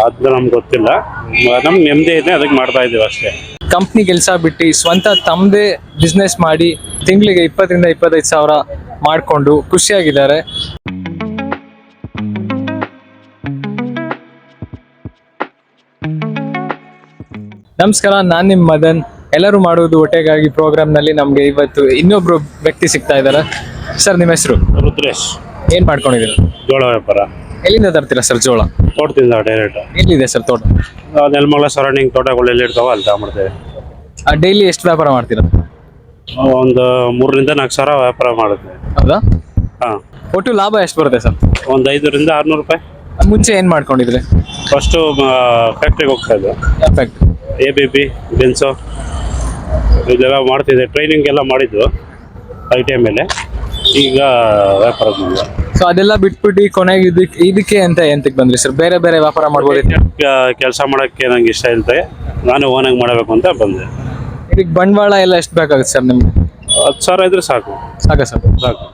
ಅದು ನಮ್ಗೆ ಗೊತ್ತಿಲ್ಲ. ನಮ್ಗೆ ನೆಮ್ಮದಿ ಇದೆ ಅದಕ್ಕೆ ಮಾಡ್ತಾ ಇದ್ದೀವಿ ಅಷ್ಟೇ. ಕಂಪ್ನಿ ಕೆಲಸ ಬಿಟ್ಟು ಸ್ವಂತ ತಮ್ಮದೇ ಬಿಸ್ನೆಸ್ ಮಾಡಿ ತಿಂಗಳಿಗೆ ಇಪ್ಪತ್ತರಿಂದ ಇಪ್ಪತ್ತೈದು ಸಾವಿರ ಮಾಡಿಕೊಂಡು ಖುಷಿಯಾಗಿದ್ದಾರೆ. ನಮಸ್ಕಾರ ನಾನು ನಿಮ್ಮ ಮದನ್. ಎಲ್ಲರೂ ಮಾಡುವುದು ಹೊಟ್ಟೆಗಾಗಿ ಪ್ರೋಗ್ರಾಮ್ನಲ್ಲಿ ನಮಗೆ ಇವತ್ತು ಇನ್ನೊಬ್ರು ವ್ಯಕ್ತಿ ಸಿಗ್ತಾ ಇದ್ದಾರೆ. ಸರ್ ನಿಮ್ಮ ಹೆಸರು? ರುದ್ರೇಶ್. ಏನು ಮಾಡ್ಕೊಂಡಿದ್ದೀರಾ? ಜೋಳ ವ್ಯಾಪಾರ. ಎಲ್ಲಿಂದ ತರ್ತೀರಾ ಸರ್ ಜೋಳ? ತೋಟದಿಂದ ಡೈರೆಕ್ಟ್ ಎಲ್ಲಿದೆ ಸರ್ ತೋಟ? ನೆಲಮಂಗಲ ಸರೌಂಡಿಂಗ್ ತೋಟಗಳೆಲ್ಲ ಇರ್ತಾವ ಅಲ್ಲಿ ತಗೊಂಡ್ಬಿಡ್ತೇವೆ ಡೈಲಿ ಎಷ್ಟು ವ್ಯಾಪಾರ ಮಾಡ್ತೀರಾ? ಒಂದು ಮೂರರಿಂದ ನಾಲ್ಕು ಸಾವಿರ ವ್ಯಾಪಾರ ಮಾಡುತ್ತೆ. ಹೌದಾ? ಹಾಂ. ಒಟ್ಟು ಲಾಭ ಎಷ್ಟು ಬರುತ್ತೆ ಸರ್? ಒಂದು ಐದರಿಂದ ಆರುನೂರು ರೂಪಾಯಿ. ಮುಂಚೆ ಏನು ಮಾಡ್ಕೊಂಡಿದ್ರಿ? ಫಸ್ಟು ಫ್ಯಾಕ್ಟ್ರಿಗೆ ಹೋಗ್ತಾ ಇದ್ದೆ. ಫ್ಯಾಕ್ಟ್ರಿ ಎ ಬಿ ಪಿ ಬೆನ್ಸು ಇದೆಲ್ಲ ಮಾಡ್ತಿದ್ದೆ. ಟ್ರೈನಿಂಗ್ ಎಲ್ಲ ಮಾಡಿದ್ದು ಐ ಟಿ ಮೇಲೆ ಈಗ ವ್ಯಾಪಾರ ಮುಂದೆ ಸೊ ಅದೆಲ್ಲ ಬಿಟ್ಬಿಟ್ಟು ಕೊನೆಗೆ ಇದಕ್ಕೆ ಇದಕ್ಕೆ ಅಂತ ಎಂತಕ್ಕೆ ಬಂದ್ರಿ ಸರ್ ಬೇರೆ ಬೇರೆ ವ್ಯಾಪಾರ ಮಾಡ್ಬೋದು ಕೆಲಸ ಮಾಡೋಕ್ಕೆ ನಂಗೆ ಇಷ್ಟ ಇರುತ್ತೆ ನಾನು ಓನಾಗಿ ಮಾಡಬೇಕು ಅಂತ ಬಂದೆ. ಇದಕ್ಕೆ ಬಂಡವಾಳ ಎಲ್ಲ ಎಷ್ಟು ಬೇಕಾಗುತ್ತೆ ಸರ್ ನಿಮ್ಗೆ? ಹತ್ತು ಸಾವಿರ ಇದ್ರೆ ಸಾಕು. ಸಾಕ ಸರ್ ಸಾಕು.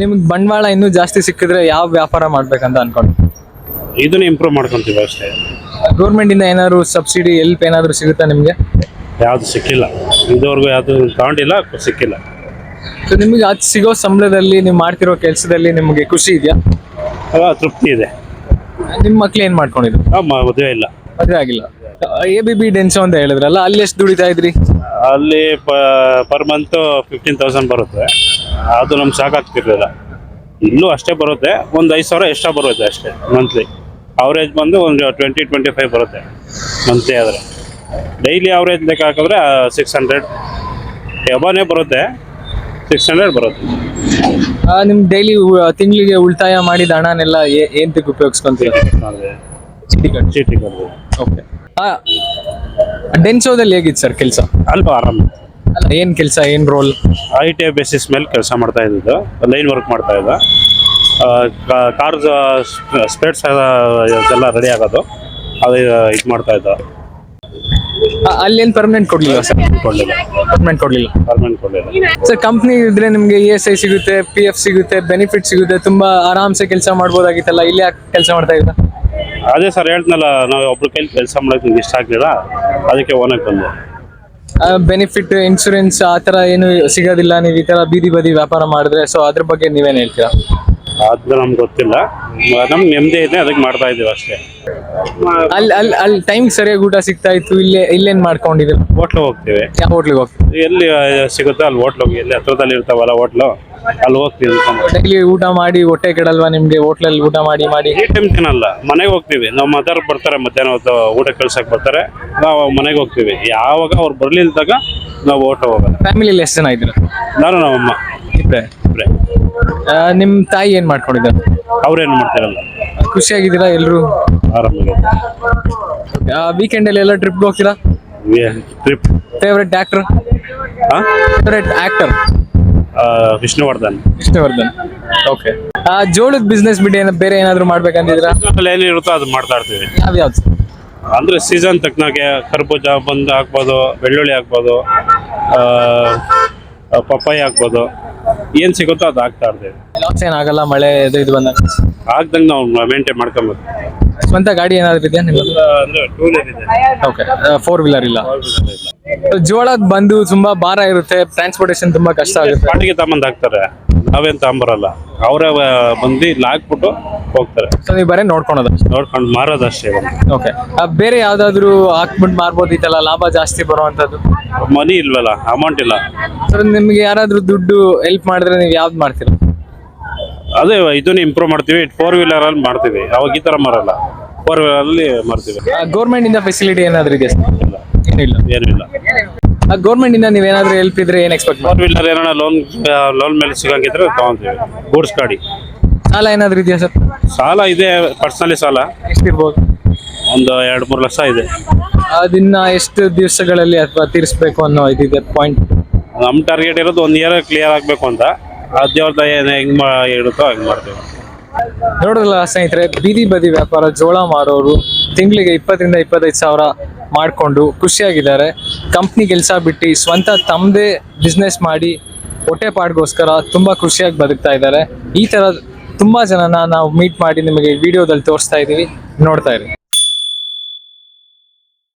ನಿಮ್ಗೆ ಬಂಡವಾಳ ಇನ್ನೂ ಜಾಸ್ತಿ ಸಿಕ್ಕಿದ್ರೆ ಯಾವ ವ್ಯಾಪಾರ ಮಾಡ್ಬೇಕಂತ ಅನ್ಕೊಂಡು ಇದನ್ನ ಇಂಪ್ರೂವ್ ಮಾಡ್ಕೊಂತೀವಿ ಅಷ್ಟೇ. ಗೌರ್ಮೆಂಟಿಂದ ಏನಾದ್ರು ಸಬ್ಸಿಡಿ ಎಲ್ಪ್ ಏನಾದ್ರು ಸಿಗುತ್ತಾ ನಿಮಗೆ? ಯಾವುದು ಸಿಕ್ಕಿಲ್ಲ. ಇದುವರೆಗೂ ಯಾವುದು ತಗೊಂಡಿಲ್ಲ ಸಿಕ್ಕಿಲ್ಲ. ಸೊ ನಿಮಗೆ ಅದು ಸಿಗೋ ಸಂಬಳದಲ್ಲಿ ನೀವು ಮಾಡ್ತಿರೋ ಕೆಲಸದಲ್ಲಿ ನಿಮಗೆ ಖುಷಿ ಇದೆಯಾ? ಹಾಂ ತೃಪ್ತಿ ಇದೆ. ನಿಮ್ಮ ಮಕ್ಳು ಏನು ಮಾಡ್ಕೊಂಡಿದ್ರು? ಆ, ಮ- ಮದುವೆ ಇಲ್ಲ. ಮದುವೆ ಆಗಿಲ್ಲ. ಎ ಬಿ ಬಿ ಡೆನ್ಸೋ ಅಂತ ಹೇಳಿದ್ರಲ್ಲ ಅಲ್ಲಿ ಎಷ್ಟು ದುಡಿತಾ ಇದ್ರಿ? ಅಲ್ಲಿ ಪರ್ ಮಂತು ಫಿಫ್ಟೀನ್ ತೌಸಂಡ್ ಬರುತ್ತೆ. ಅದು ನಮ್ಗೆ ಸಾಕಾಗ್ತಿರ್ಲಿಲ್ಲ. ಇಲ್ಲೂ ಅಷ್ಟೇ ಬರುತ್ತೆ. ಒಂದು ಐದು ಸಾವಿರ ಎಕ್ಸ್ಟ್ರಾ ಬರುತ್ತೆ ಅಷ್ಟೇ ಮಂತ್ಲಿ ಅವರೇಜ್ ಬಂದು ಒಂದು ಟ್ವೆಂಟಿ ಟ್ವೆಂಟಿ ಫೈವ್ ಬರುತ್ತೆ ಮಂತ್ಲಿ ಆದರೆ. ಡೈಲಿ ಅವರೇಜ್ ಲೆಕ್ಕ ಹಾಕಿದ್ರೆ ಸಿಕ್ಸ್ ಹಂಡ್ರೆಡ್ ಎಬಾನೇ ಬರುತ್ತೆ. ಸಿಕ್ಸ್ ಹಂಡ್ರೆಡ್ ಬರುತ್ತೆ? ನಿಮ್ ಡೈಲಿ ತಿಂಗಳಿಗೆ ಉಳಿತಾಯ ಮಾಡಿದ ಹಣನೆಲ್ಲ ಏಂತಕ್ಕೆ ಉಪಯೋಗಿಸ್ಕೊಂತೀರಾ? ಚೀಟಿ ಓಕೆ. ಡೆನ್ಸೋದಲ್ಲಿ ಹೇಗಿತ್ತು ಸರ್ ಕೆಲಸ? ಅಲ್ಪ ಆರಾಮ. ಅಲ್ಲ ಏನ್ ಕೆಲಸ ಏನ್ role I T I basis ಮೇಲೆ ಕೆಲಸ ಮಾಡ್ತಾ ಇದ್ದಿದ್ದು. ಲೈನ್ ವರ್ಕ್ ಮಾಡ್ತಾ ಇದ್ದ. ಕಾರ್ ಸ್ಪ್ರೆಡ್ಸ್ ಎಲ್ಲ ರೆಡಿ ಆಗೋದು. ಅದು ಇದು ಮಾಡ್ತಾ ಇದ್ದ. ಅಲ್ಲಿ ಏನ್ ಪರ್ಮನೆಂಟ್ ಕೊಡ್ಲಿಲ್ಲ ಸರ್? ಕೊಡಲಿಲ್ಲ. ಪರ್ಮನೆಂಟ್ ಕೊಡ್ಲಿಲ್ಲ. ಪರ್ಮನೆಂಟ್ ಕೊಡಲಿಲ್ಲ. ಸರ್ ಕಂಪ್ನಿ ಇದ್ರೆ ನಿಮ್ಗೆ ಇ ಎಸ್ ಐ ಸಿಗುತ್ತೆ ಪಿ ಎಫ್ ಸಿಗುತ್ತೆ ಬೆನಿಫಿಟ್ ಸಿಗುತ್ತೆ ತುಂಬಾ ಆರಾಮ್ಸೆ ಕೆಲಸ ಮಾಡ್ಬೋದಾಗಿತ್ತಲ್ಲ ಇಲ್ಲಿ ಯಾಕೆ ಕೆಲಸ ಮಾಡ್ತಾ ಇದ್ದ ಅದೇ ಸರ್ ಹೇಳ್ತನಲ್ಲ ನಾವು ಒಬ್ರು ಕೈಲಿ ಕೆಲಸ ಮಾಡೋಕೆ ನಿಮ್ಗೆ ಇಷ್ಟ ಆಗಲಿಲ್ಲ. ಅದಕ್ಕೆ ಓನಕ್ಕೆ ಬಂದು. ಬೆನಿಫಿಟ್ ಇನ್ಶೂರೆನ್ಸ್ ಆ ಥರ ಏನು ಸಿಗೋದಿಲ್ಲ ನೀವು ಈ ಥರ ಬೀದಿ ಬದಿ ವ್ಯಾಪಾರ ಮಾಡಿದ್ರೆ ಸೊ ಅದ್ರ ಬಗ್ಗೆ ನೀವೇನು ಹೇಳ್ತೀರಾ? ಅದು ನಮ್ಗೆ ಗೊತ್ತಿಲ್ಲ. ನಮ್ಗೆ ನೆಮ್ಮದಿ ಇದೆ ಅದಕ್ಕೆ ಮಾಡ್ತಾ ಇದ್ದೀವಿ ಅಷ್ಟೇ. ಅಲ್ಲಿ ಅಲ್ಲಿ ಅಲ್ಲಿ ಟೈಮ್ ಸರಿಯಾಗಿ ಊಟ ಸಿಗ್ತಾ ಇತ್ತು ಇಲ್ಲೇ ಇಲ್ಲೇನ್ ಮಾಡ್ಕೊಂಡಿದ್ರು ಹೋಟ್ಲಿಗೆ ಹೋಗ್ತೀವಿ. ಯಾವ ಹೋಟ್ಲಿಗೆ ಹೋಗ್ತೀವಿ ಎಲ್ಲಿ ಸಿಗುತ್ತೋ ಅಲ್ಲಿ ಹೋಟ್ಲ್ ಹೋಗಿ ಎಲ್ಲಿ ಹತ್ರದಲ್ಲಿ ಇರ್ತಾವಲ್ಲ ಹೋಟ್ಲು ಅಲ್ಲಿ ಹೋಗ್ತೀವಿ ಡೈಲಿ ಊಟ ಮಾಡಿ ಹೊಟ್ಟೆ ಕೆಡಲ್ವಾ ನಿಮ್ಗೆ ಹೋಟ್ಲಲ್ಲಿ ಊಟ ಮಾಡಿ ಮಾಡಿ? ಈ ಟೈಮ್ ತಿನ್ನಲ್ಲ. ಮನೆಗೆ ಹೋಗ್ತೀವಿ. ನಮ್ಮ ಮದರ್ ಬರ್ತಾರೆ ಮಧ್ಯಾಹ್ನ ಹೊತ್ತು ಊಟ ಕಳ್ಸಕ್ ಬರ್ತಾರೆ. ನಾವು ಮನೆಗೆ ಹೋಗ್ತೀವಿ. ಯಾವಾಗ ಅವ್ರು ಬರ್ಲಿಲ್ದಾಗ ನಾವು ಹೋಟ್ಲ್ ಹೋಗಲ್ಲ ಫ್ಯಾಮಿಲಿ ಎಷ್ಟು ಜನ ಇದ್ರು ನಾನು ನಮ್ಮಮ್ಮ. ಇಬ್ರೆ? ಇಬ್ರೆ. ಆ, ನಿಮ್ ತಾಯಿ ಏನ್ ಮಾಡ್ಕೊಂಡಿದ್ದಾರೆ? ಅವ್ರೇನು ಮಾಡ್ತಾರಲ್ಲ. ಖುಷಿಯಾಗಿದ್ದೀರಾ ಎಲ್ಲರೂ ಆರಾಮಾಗಿ ವೀಕೆಂಡ್ ಅಲ್ಲಿ ಎಲ್ಲ ಟ್ರಿಪ್ ಹೋಗ್ತೀರಾ? Trip favourite actor favourite actor Vishnuvardhan. Vishnuvardhan. Okay ಜೋಳದ ಬಿಸ್ನೆಸ್ ಬಿಟ್ಟು ಏನ ಬೇರೆ ಏನಾದ್ರು ಮಾಡ್ಬೇಕಂತಿದ್ರ ಅಲ್ಲಿ ಏನಿರುತ್ತೋ ಅದು ಮಾಡ್ತಾ ಇರ್ತೀವಿ ಯಾವ್ ಯಾವ್ದು? ಅಂದ್ರೆ ಸೀಸನ್ ತಕ್ಕನಾಗೆ ಕರ್ಬೂಜ ಬಂದು ಹಾಕ್ಬೋದು ಬೆಳ್ಳುಳ್ಳಿ ಹಾಕ್ಬೋದು ಆ, ಪಪ್ಪಾಯಿ ಹಾಕ್ಬೋದು. ಏನು ಸಿಗುತ್ತೋ ಅದು ಆಗ್ತಾ ಇರ್ತೇವೆ ಲಾಸ್ ಏನಾಗಲ್ಲ ಮಳೆ ಇದು ಇದು ಬಂದಾಗ. ಆಗ್ದಂಗೆ ನಾವು ಮೇಂಟೈನ್ ಮಾಡ್ಕೊಬೇಕು ಸ್ವಂತ ಗಾಡಿ ಏನಾದ್ರು ಇದೆಯಾ ನಿಮ್ಗೆ ಅಂದ್ರೆ ಟೂ ವೀಲರ್ ಇದೆ. ಓಕೆ ಫೋರ್ ವೀಲರ್ ಇಲ್ಲ. ಜೋಳ ಬಂದು ತುಂಬಾ ಭಾರ ಇರುತ್ತೆ ಟ್ರಾನ್ಸ್ಪೋರ್ಟೇಶನ್ ತುಂಬಾ ಕಷ್ಟ ಆಗುತ್ತೆ. ಪಾಟಿಗೆ ತಗೊಂಬಂದು ಹಾಕ್ತಾರೆ. ನಾವೇನ್ ತಗೊಂಬರಲ್ಲ. ಅವರೇ ಬಂದು ಇಲ್ಲಿ ಹಾಕ್ಬಿಟ್ಟು ಹೋಗ್ತಾರೆ. ಸೊ ನೀವು ಬರೀ ನೋಡ್ಕೊಳೋದು ನೋಡ್ಕೊಂಡು ಮಾರೋದಷ್ಟೇ ಓಕೆ ಬೇರೆ ಯಾವ್ದಾದ್ರು ಹಾಕ್ಬಿಟ್ಟು ಮಾರ್ಬೋದಿತ್ತಲ್ಲ ಲಾಭ ಜಾಸ್ತಿ ಬರುವಂತದ್ದು? ಮನಿ ಇಲ್ವಲ್ಲ ಅಮೌಂಟ್ ಇಲ್ಲ. ಸರ್ ನಿಮ್ಗೆ ಯಾರಾದ್ರೂ ದುಡ್ಡು ಹೆಲ್ಪ್ ಮಾಡಿದ್ರೆ ನೀವು ಯಾವ್ದು ಮಾಡ್ತೀರಾ? ಅದೇ ಇದನ್ನ ಇಂಪ್ರೂವ್ ಮಾಡ್ತೀವಿ. ಫೋರ್ ವೀಲರ್ ಅಲ್ಲಿ ಮಾಡ್ತೀವಿ. ಅವಾಗ ಈ ತರ ಮಾರಲ್ಲ. ಫೋರ್ ವೀಲರ್ ಅಲ್ಲಿ ಮಾಡ್ತೀವಿ ಗೌರ್ಮೆಂಟ್ ಇಂದ ಫೆಸಿಲಿಟಿ ಏನಾದ್ರು ಇದೆ ಇಲ್ಲ ಏನಿಲ್ಲ. ಏನಿಲ್ಲ. ಗೌರ್ಮೆಂಟ್ ಇಂದ ನೀವೇನಾದ್ರೂ ಹೆಲ್ಪ್ ಇದ್ರೆ ಏನ್ ಎಕ್ಸ್ಪೆಕ್ಟ್ ಫೋರ್ ವೀಲರ್ ಏನಾರ ಲೋನ್ ಲೋನ್ ಮೇಲೆ ಸಿಗಂಗಿದ್ರೆ ತಗೊಂತೀವಿ. ಗೂಡ್ಸ್ ಗಾಡಿ. ಸಾಲ ಏನಾದ್ರು ಇದೆಯಾ ಸರ್? ಸಾಲ ಇದೆ ಪರ್ಸನಲಿ ಸಾಲ. ಎಷ್ಟಿರ್ಬೋದು? ಒಂದು ಎರಡು ಮೂರು ಲಕ್ಷ ಇದೆ. ಅದನ್ನ ಎಷ್ಟು ದಿವಸಗಳಲ್ಲಿ ಅಥವಾ ತೀರಿಸ್ಬೇಕು ಅನ್ನೋ ಇದಿದೆ ಪಾಯಿಂಟ್ ನಮ್ಮ ಟಾರ್ಗೆಟ್ ಇರೋದು ಒಂದು ಇಯರ್ ಕ್ಲಿಯರ್ ಆಗಬೇಕು ಅಂತ. ಅದೇವ್ರದ್ದು ಏನು ಹೆಂಗ್ ಮಾ ಇರುತ್ತೋ ಹಂಗೆ ಮಾಡ್ತೀವಿ. ನೋಡಿದ್ರಲ್ಲ ಸ್ನೇಹಿತರೆ ಬೀದಿ ಬದಿ ವ್ಯಾಪಾರ ಜೋಳ ಮಾರೋರು ತಿಂಗಳಿಗೆ ಇಪ್ಪತ್ತರಿಂದ ಇಪ್ಪತ್ತೈದು ಸಾವಿರ ಮಾಡಿಕೊಂಡು ಖುಷಿಯಾಗಿದ್ದಾರೆ. ಕಂಪ್ನಿ ಕೆಲಸ ಬಿಟ್ಟು ಸ್ವಂತ ತಮ್ಮದೇ ಬಿಸ್ನೆಸ್ ಮಾಡಿ ಹೊಟ್ಟೆ ಪಾಡ್ಗೋಸ್ಕರ ತುಂಬ ಖುಷಿಯಾಗಿ ಬದುಕ್ತಾ ಇದ್ದಾರೆ. ಈ ಥರ ತುಂಬ ಜನನ ನಾವು ಮೀಟ್ ಮಾಡಿ ನಿಮಗೆ ವಿಡಿಯೋದಲ್ಲಿ ತೋರಿಸ್ತಾ ಇದ್ದೀವಿ. ನೋಡ್ತಾ ಇರಿ.